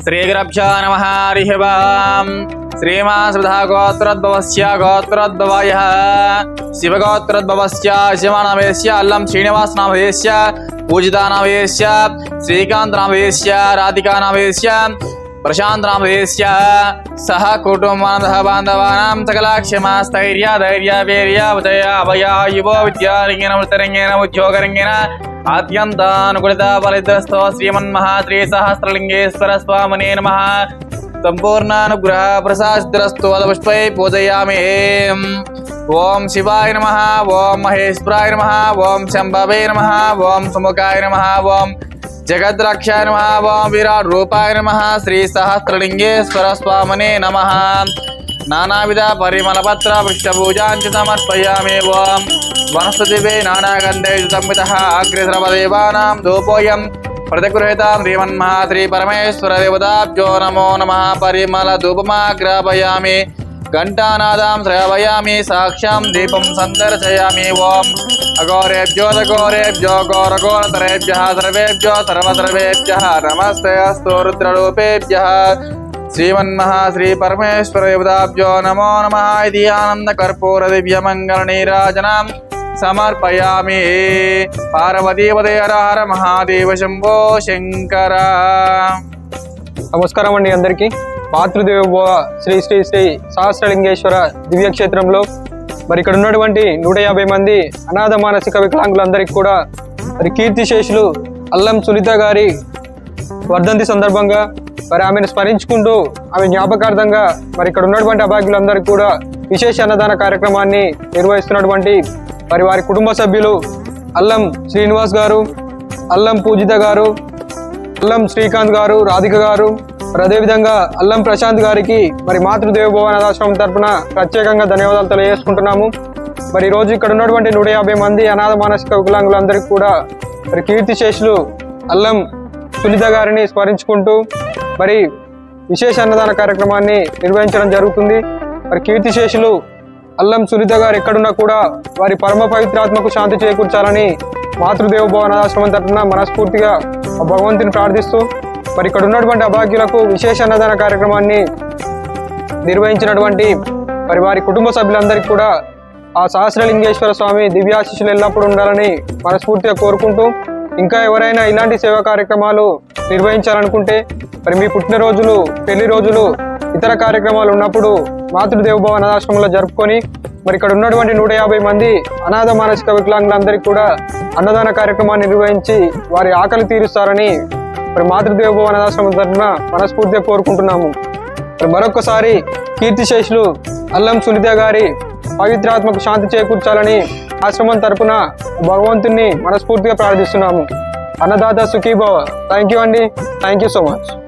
श्रीगुरभ्यो नमः, हरिः वाम् श्रीमासुधा गोत्रोद्भवस्य गोत्रोद्भवायः, शिवगोत्रोद्भवस्य, शिवनामयस्य अल्लं श्रीनिवासनामयस्य, पूजितानामयस्य, श्रीकान्तनामयस्य, राधिकानामयस्य, प्रशान्तनामयस्य, सह कुटुम्बानन्दः बान्धवानां सकलाक्षमास्थैर्य धैर्य, वीर्य, उदय अभया युवो विद्यारङ्गेन वृत्तरङ्गेन उद्योगरङ्गेन ఉదయ అభయ యువో విద్యారంగేన ఆద్యంతానుకూలిత ఫలితస్తో శ్రీమన్మహాశ్రీ సహస్రలింగేశ్వర స్వామినే నమ. సంపూర్ణానుగ్రహ ప్రసాదిరస్తు పుష్పై పూజయామి. ఓం శివాయ నమ ఓం మహేశ్వరాయ నమ ఓం శంభవే నమ ఓం సుముఖాయ నమ ఓం జగద్రక్షాయ నమ ఓం విరాట్ రూపాయ నమ శ్రీ సహస్రలింగేశ్వర స్వామినే నమ. नानाविध परिमलपत्र पृष्ठपूजाञ्च समर्पयामि ओम् वनस्पतिभे नानागन्धे संवितः अग्रेसर्वदेवानां धूपोऽयं प्रतिगृहीतां श्रीमन्महात्रिपरमेश्वरदेवताभ्यो नमो नमः। परिमलधूपमाग्रापयामि। घण्टानादां श्रावयामि। साक्ष्यां दीपं सन्दर्शयामि ओम् अघोरेभ्यो दघोरेभ्यो घोरघोरतरेभ्यः सर्वेभ्यो सर्वसर्वेभ्यः। नमस्ते अस्तु रुद्ररूपेभ्यः। నమస్తే అస్తు శ్రీమన్మహాశ్రీ పరమేశ్వర దేవతాభ్యో నమో నమ ఇది ఆనంద కర్పూర దివ్య మంగళ నీరాజనం సమర్పయామి పార్వతీపదే మహాదేవ శంభో శంకర నమస్కారం అండి అందరికీ. మాతృదేవ శ్రీ శ్రీ శ్రీ సహస్రలింగేశ్వర దివ్యక్షేత్రంలో మరి ఇక్కడ ఉన్నటువంటి నూట యాభై మంది అనాథ మానసిక వికలాంగులందరికీ కూడా మరి కీర్తిశేషులు అల్లం సునీత గారి వర్ధంతి సందర్భంగా మరి ఆమెను స్మరించుకుంటూ ఆమె జ్ఞాపకార్థంగా మరి ఇక్కడ ఉన్నటువంటి అభాగ్యులందరికీ కూడా విశేష అన్నదాన కార్యక్రమాన్ని నిర్వహిస్తున్నటువంటి మరి వారి కుటుంబ సభ్యులు అల్లం శ్రీనివాస్ గారు అల్లం పూజిత గారు అల్లం శ్రీకాంత్ గారు రాధిక గారు మరి అదేవిధంగా అల్లం ప్రశాంత్ గారికి మరి మాతృదేవ భవన అనాథాశ్రమం తరఫున ప్రత్యేకంగా ధన్యవాదాలు తెలియజేసుకుంటున్నాము. మరి ఈరోజు రోజు ఇక్కడ ఉన్నటువంటి నూట యాభై మంది అనాథ మానసిక వికలాంగులందరికీ కూడా మరి కీర్తిశేషులు అల్లం సునీత గారిని స్మరించుకుంటూ మరి విశేష అన్నదాన కార్యక్రమాన్ని నిర్వహించడం జరుగుతుంది. మరి కీర్తిశేషులు అల్లం సునీత గారు ఎక్కడున్నా కూడా వారి పరమ పవిత్రాత్మకు శాంతి చేకూర్చాలని మాతృదేవ భవనాశ్రమం తరఫున మనస్ఫూర్తిగా ఆ భగవంతుని ప్రార్థిస్తూ మరి ఇక్కడ ఉన్నటువంటి అభాగ్యులకు విశేష అన్నదాన కార్యక్రమాన్ని నిర్వహించినటువంటి మరి వారి కుటుంబ సభ్యులందరికీ కూడా ఆ సహస్రలింగేశ్వర స్వామి దివ్యాశిష్యులు ఎల్లప్పుడూ ఉండాలని మనస్ఫూర్తిగా కోరుకుంటూ ఇంకా ఎవరైనా ఇలాంటి సేవా కార్యక్రమాలు నిర్వహించాలనుకుంటే మరి మీ పుట్టినరోజులు పెళ్ళి రోజులు ఇతర కార్యక్రమాలు ఉన్నప్పుడు మాతృదేవ భవన అనాథాశ్రమంలో జరుపుకొని మరి ఇక్కడ ఉన్నటువంటి నూట యాభై మంది అనాథ మానసిక వికలాంగులందరికీ కూడా అన్నదాన కార్యక్రమాన్ని నిర్వహించి వారి ఆకలి తీరుస్తారని మరి మాతృదేవ భవన అనాథాశ్రమం తరఫున మనస్ఫూర్తిగా కోరుకుంటున్నాము. మరి మరొకసారి కీర్తిశేషులు అల్లం సునీత గారి పవిత్రాత్మకు శాంతి చేకూర్చాలని ఆశ్రమం తరపున భగవంతుణ్ణి మనస్ఫూర్తిగా ప్రార్థిస్తున్నాము. అన్నదాత సుఖీభవ. థ్యాంక్ యూ అండి. Thank you so much